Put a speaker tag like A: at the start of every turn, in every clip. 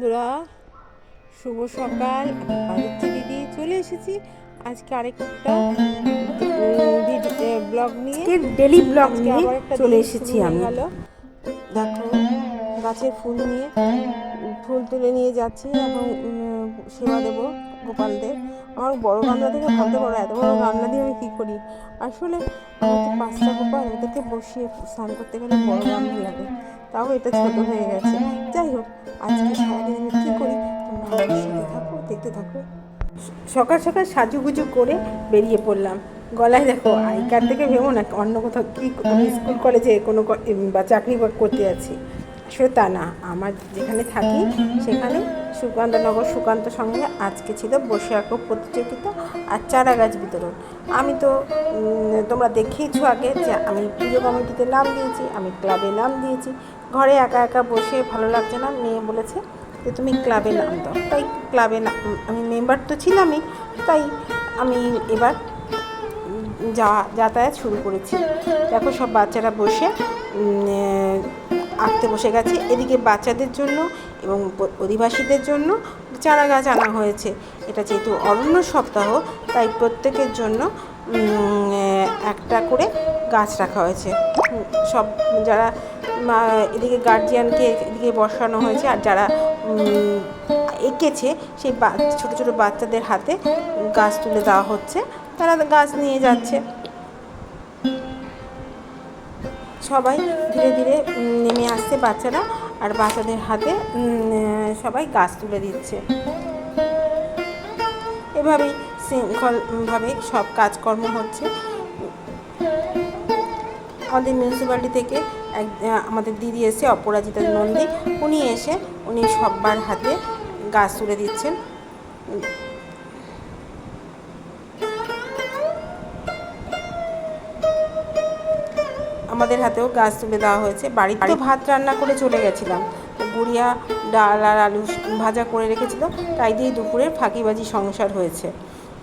A: বন্ধুরা শুভ সকাল। দিদি চলে এসেছি। আজকে আরেকটা ব্লগ নিয়ে।
B: ডেলি ব্লগ নিয়ে চলে এসেছি আমি।
A: দেখো গাছের ফুল নিয়ে ফুল তুলে নিয়ে যাচ্ছি এবং সেবা দেবো গোপালদের। আমার বড় গামলা থেকে ভাবতে পারো, এত বড় গামলা দিয়ে আমি কী করি? আসলে পাঁচটা গোপাল, ওদেরকে বসিয়ে স্নান করতে গেলে বড় গামলা লাগে। তাও এটা ছোট হয়ে গেছে। যাই হোক, আজকে সারাদিন আমি কী করি? তোমরা আমার থাকো, দেখতে থাকো।
B: সকাল সকাল সাজুগুজু করে বেরিয়ে পড়লাম। গলায় দেখো, আই কার্ড থেকে ভেবো না, অন্য কোথাও কি স্কুল, কলেজে কোনো বা চাকরি করতে যাচ্ছি আসলে তা না। আমার যেখানে থাকি, সেখানে সুকান্তনগর সুকান্ত সঙ্গে আজকে ছিল বসে আঁকো প্রতিযোগিতা আর চারা গাছ বিতরণ। আমি তো তোমরা দেখেইছো আগে যে আমি পুজো কমিটিতে নাম দিয়েছি, আমি ক্লাবে নাম দিয়েছি। ঘরে একা একা বসে ভালো লাগছে না, মেয়ে বলেছে যে তুমি ক্লাবে নাম দাও। তাই ক্লাবে না আমি মেম্বার তো ছিলামই, তাই আমি এবার যা যাতায়াত শুরু করেছি। দেখো সব বাচ্চারা বসে আঁকতে বসে গেছে। এদিকে বাচ্চাদের জন্য এবং অধিবাসীদের জন্য চারা গাছ আনা হয়েছে। এটা যেহেতু অরণ্য সপ্তাহ, তাই প্রত্যেকের জন্য একটা করে গাছ রাখা হয়েছে। সব যারা এদিকে গার্জিয়ানকে এদিকে বসানো হয়েছে আর যারা এঁকেছে, সেই ছোটো ছোটো বাচ্চাদের হাতে গাছ তুলে দেওয়া হচ্ছে। তারা গাছ নিয়ে যাচ্ছে। সবাই ধীরে ধীরে নেমে আসছে বাচ্চারা আর বাচ্চাদের হাতে সবাই গাছ তুলে দিচ্ছে। এভাবেই শৃঙ্খলভাবে সব কাজকর্ম হচ্ছে। আমাদের মিউনিসিপ্যালিটি থেকে এক, আমাদের দিদি এসে, অপরাজিতা নন্দী, উনি এসে, উনি সব্বার হাতে গাছ তুলে দিচ্ছেন। আমাদের হাতেও গাছ তুলে দেওয়া হয়েছে। বাড়িতে তো ভাত রান্না করে চলে গেছিলাম। গুড়িয়া, ডাল আর আলু ভাজা করে রেখেছিল তাই দিয়ে দুপুরের ফাঁকিবাজি সংসার হয়েছে।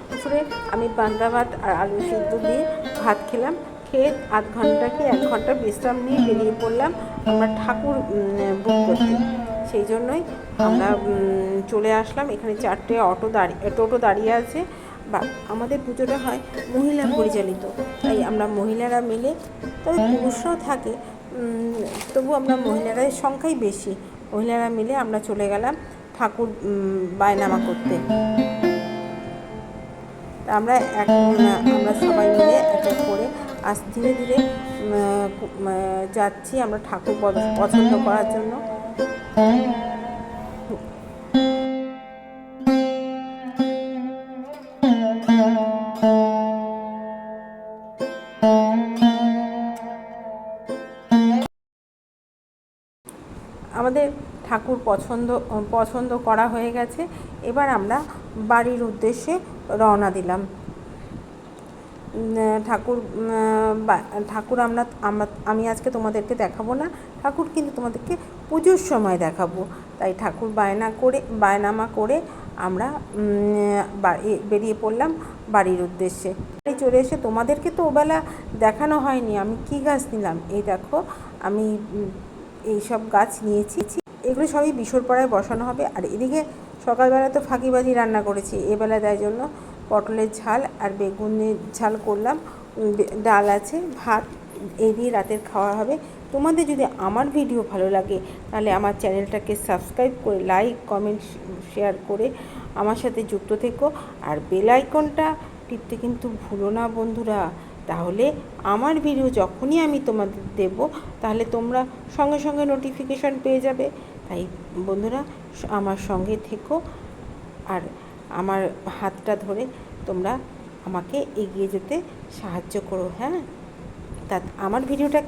B: দুপুরে আমি পান্তা ভাত আর আলু সিদ্ধ দিয়ে ভাত খেলাম। খেয়ে আধ ঘণ্টা কি এক ঘণ্টা বিশ্রাম নিয়ে বেরিয়ে পড়লাম আমরা ঠাকুর বুক করতে। সেই জন্যই আমরা চলে আসলাম। এখানে চারটে অটো দাঁড়িয়ে টোটো দাঁড়িয়ে আছে। বা আমাদের পুজোটা হয় মহিলা পরিচালিত। তাই আমরা মহিলারা মিলে, তবে পুরুষরাও থাকে তবু আমরা মহিলাদের সংখ্যাই বেশি। মহিলারা মিলে আমরা চলে গেলাম ঠাকুর বায়নামা করতে। আমরা এক, আমরা সবাই মিলে এক এক করে আজ ধীরে ধীরে যাচ্ছি আমরা ঠাকুর পছন্দ করার জন্য। আমাদের ঠাকুর পছন্দ পছন্দ করা হয়ে গেছে। এবার আমরা বাড়ির উদ্দেশ্যে রওনা দিলাম। ঠাকুর ঠাকুর আমরা আমি আজকে তোমাদেরকে দেখাবো না। ঠাকুর কিন্তু তোমাদেরকে পুজোর সময় দেখাবো। তাই ঠাকুর বায়না করে, বায়নামা করে আমরা বেরিয়ে পড়লাম বাড়ির উদ্দেশ্যে। বাড়ি চলে এসে তোমাদেরকে তো ওবেলা দেখানো হয়নি। আমি কি গাছ নিলাম? এই দেখো, আমি উম, এইসব গাছ নিয়েছি। এগুলো সবই বিশোরপাড়ায় বসানো হবে। আর এদিকে সকালবেলা তো ফাঁকিবাজি রান্না করেছি। এবেলা তাই জন্য পটলের ঝাল আর বেগুনের ঝাল করলাম। ডাল আছে ভাত এই দিয়ে রাতের খাওয়া হবে। তোমাদের যদি আমার ভিডিও ভালো লাগে তাহলে আমার চ্যানেলটাকে সাবস্ক্রাইব করে লাইক কমেন্ট শেয়ার করে আমার সাথে যুক্ত থেকো। আর বেল আইকনটা টিপতে কিন্তু ভুলো না বন্ধুরা। তাহলে আমার ভিডিও যখনই আমি তোমাদের দেব, তাহলে তোমরা সঙ্গে সঙ্গে নোটিফিকেশন পেয়ে যাবে। তাই বন্ধুরা আমার সঙ্গে থেকো আর আমার হাতটা ধরে তোমরা আমাকে এগিয়ে যেতে সাহায্য করো হ্যাঁ? তা আমার ভিডিওটা